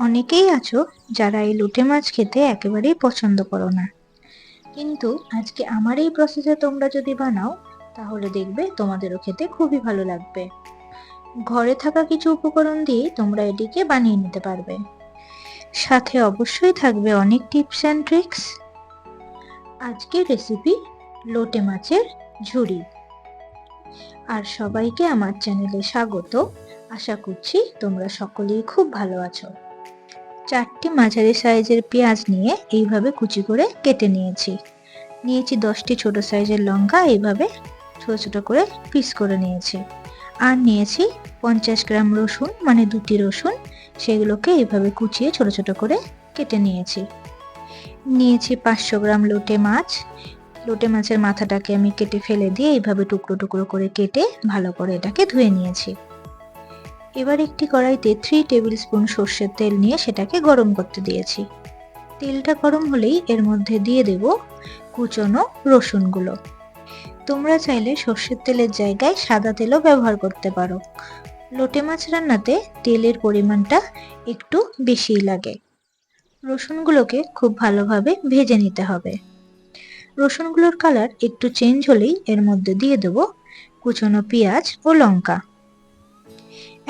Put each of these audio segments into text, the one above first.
অনেকেই আছো যারা এই লোটে মাছ খেতে একেবারেই পছন্দ করো না। কিন্তু আজকে আমার এই প্রসেসে তোমরা যদি বানাও, তাহলে দেখবে তোমাদেরও খেতে খুবই ভালো লাগবে। ঘরে থাকা কিছু উপকরণ দিয়ে তোমরা এটিকে বানিয়ে নিতে পারবে। সাথে অবশ্যই থাকবে অনেক টিপস অ্যান্ড ট্রিক্স আজকের রেসিপি লোটে মাছের ঝুড়ি আর সবাইকে আমার চ্যানেলে স্বাগত। আশা করছি তোমরা সকলেই খুব ভালো আছো। চারটি মাঝারি সাইজের পেঁয়াজ নিয়ে এইভাবে কুচি করে কেটে নিয়েছি। নিয়েছি দশটি ছোট সাইজের লঙ্কা, এইভাবে ছোট ছোট করে পিস করে নিয়েছি। আর নিয়েছি পঞ্চাশ গ্রাম রসুন মানে দুটি রসুন, সেগুলোকে এইভাবে কুচিয়ে ছোট ছোট করে কেটে নিয়েছি। নিয়েছি পাঁচশো গ্রাম লোটে মাছ। লোটে মাছের মাথাটাকে আমি কেটে ফেলে দিয়ে এইভাবে টুকরো টুকরো করে কেটে ভালো করে এটাকে ধুয়ে নিয়েছি। এবার একটি কড়াইতে থ্রি টেবিল স্পুন সর্ষের তেল নিয়ে সেটাকে গরম করতে দিয়েছি। তেলটা গরম হলেই এর মধ্যে দিয়ে দেব কুচনো রসুনগুলো। তোমরা চাইলে সর্ষের তেলের জায়গায় সাদা তেলও ব্যবহার করতে পারো। লোটে মাছ রান্নাতে তেলের পরিমাণটা একটু বেশিই লাগে। রসুনগুলোকে খুব ভালোভাবে ভেজে নিতে হবে। রসুনগুলোর কালার একটু চেঞ্জ হলেই এর মধ্যে দিয়ে দেব কুচনো পেঁয়াজ ও লঙ্কা।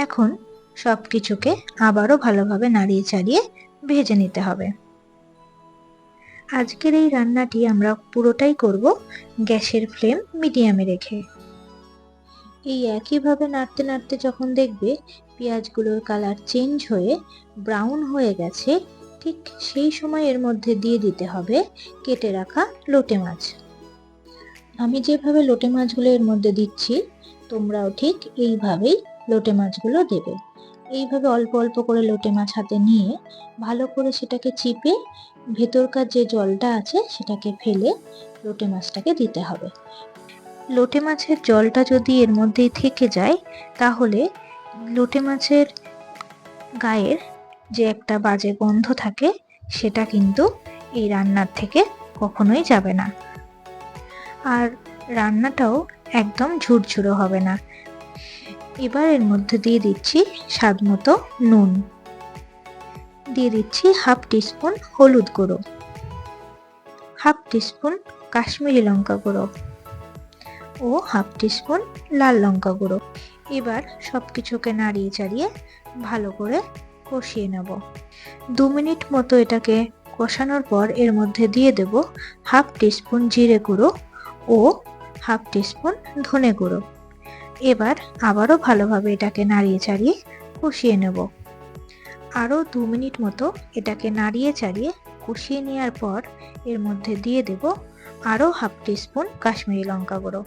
এখন সব কিছুকে আবারও ভালোভাবে নাড়িয়ে চাড়িয়ে ভেজে নিতে হবে। আজকের এই রান্নাটি আমরা পুরোটাই করব গ্যাসের ফ্লেম মিডিয়ামে রেখে। এই একইভাবে নাড়তে নাড়তে যখন দেখবে পেঁয়াজগুলোর কালার চেঞ্জ হয়ে ব্রাউন হয়ে গেছে, ঠিক সেই সময় এর মধ্যে দিয়ে দিতে হবে কেটে রাখা লোটে মাছ। আমি যেভাবে লোটে মাছগুলো এর মধ্যে দিচ্ছি, তোমরাও ঠিক এইভাবেই লোটে মাছগুলো দেবে। এইভাবে অল্প অল্প করে লোটে মাছ হাতে নিয়ে ভালো করে সেটাকে চিপে ভেতরকার যে জলটা আছে সেটাকে ফেলে লোটে মাছটাকে দিতে হবে। লোটে মাছের জলটা যদি এর মধ্যেই থেকে যায়, তাহলে লোটে মাছের গায়ের যে একটা বাজে গন্ধ থাকে, সেটা কিন্তু এই রান্নার থেকে কখনোই যাবে না। আর রান্নাটাও একদম ঝুরঝুরো হবে না। এবার এর মধ্যে দিয়ে দিচ্ছি স্বাদ মতো নুন। দিয়ে দিচ্ছি হাফ টিস্পুন হলুদ গুঁড়ো। হাফ টিস্পুন কাশ্মীরি লঙ্কা গুঁড়ো। ও হাফ টিস্পুন লাল লঙ্কা গুঁড়ো। এবার সব কিছুকে নাড়িয়ে চাড়িয়ে ভালো করে কষিয়ে নেব। দু মিনিট মতো এটাকে কষানোর পর এর মধ্যে দিয়ে দেব হাফ টিস্পুন জিরে গুঁড়ো ও হাফ টিস্পুন ধনে গুঁড়ো। এবার আবারও ভালোভাবে এটাকে নাড়িয়ে চাড়িয়ে কষিয়ে নেব। আরও দু মিনিট মতো এটাকে নাড়িয়ে চাড়িয়ে কষিয়ে নেওয়ার পর এর মধ্যে দিয়ে দেব আরও হাফ টিস্পুন কাশ্মীরি লঙ্কা গুঁড়ো।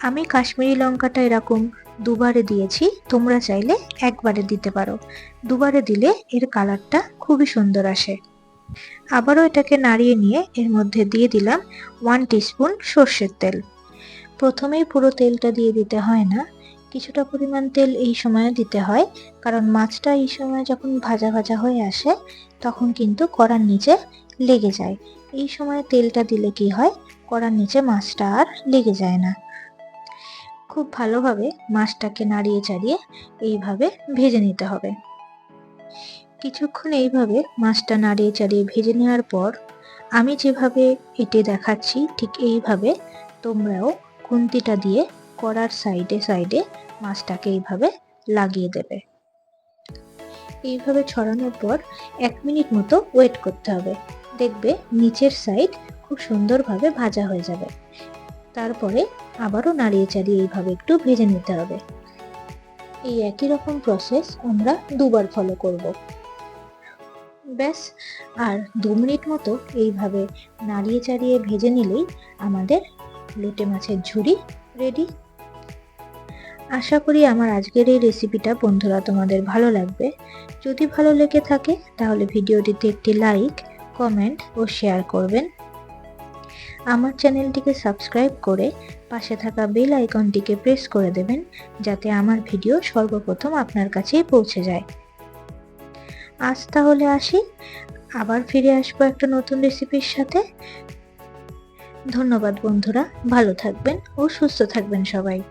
আমি কাশ্মীরি লঙ্কাটা এরকম দুবারে দিয়েছি, তোমরা চাইলে একবারে দিতে পারো। দুবারে দিলে এর কালারটা খুবই সুন্দর আসে। আবারও এটাকে নাড়িয়ে নিয়ে এর মধ্যে দিয়ে দিলাম ওয়ান টিস্পুন সর্ষের তেল। প্রথমেই পুরো তেলটা দিয়ে দিতে হয় না। কিছুটা পরিমাণ তেল এই সময় দিতে হয়, কারণ মাছটা এই সময় যখন ভাজা ভাজা হয়ে আসে, তখন কিন্তু কড়ার নিচে লেগে যায়। এই সময় তেলটা দিলে কি হয়, কড়ার নিচে মাছটা আর লেগে যায় না। খুব ভালোভাবে মাছটাকে নাড়িয়ে চাড়িয়ে এইভাবে ভেজে নিতে হবে। কিছুক্ষণ এইভাবে মাছটা নাড়িয়ে চাড়িয়ে ভেজে নেওয়ার পর, আমি যেভাবে এটে দেখাচ্ছি ঠিক এইভাবে তোমরাও খুন্তিটা দিয়ে কড়ার সাইডে সাইডে মাছটাকে এইভাবে লাগিয়ে দেবে। এইভাবে ছড়ানোর পর এক মিনিট মতো ওয়েট করতে হবে। দেখবে নিচের সাইড খুব সুন্দরভাবে ভাজা হয়ে যাবে। তারপরে আবারও নাড়িয়ে চাড়িয়ে এইভাবে একটু ভেজে নিতে হবে। এই একই রকম প্রসেস আমরা দুবার ফলো করব। ব্যাস, আর দু মিনিট মতো এইভাবে নাড়িয়ে চাড়িয়ে ভেজে নিলেই আমাদের লোটে মাছের ঝুড়ি রেডি আশা করি আমার আজকের এই রেসিপিটা বন্ধুরা তোমাদের ভালো লাগবে। যদি ভালো লেগে থাকে, তাহলে ভিডিওটিতে একটি লাইক কমেন্ট ও শেয়ার করবেন। আমার চ্যানেলটিকে সাবস্ক্রাইব করে পাশে থাকা বেল আইকনটিকে প্রেস করে দেবেন, যাতে আমার ভিডিও সর্বপ্রথম আপনার কাছেই পৌঁছে যায়। আজ তাহলে আসি। আবার ফিরে আসব একটা নতুন রেসিপির সাথে। ধন্যবাদ বন্ধুরা ভালো থাকবেন ও সুস্থ থাকবেন সবাই।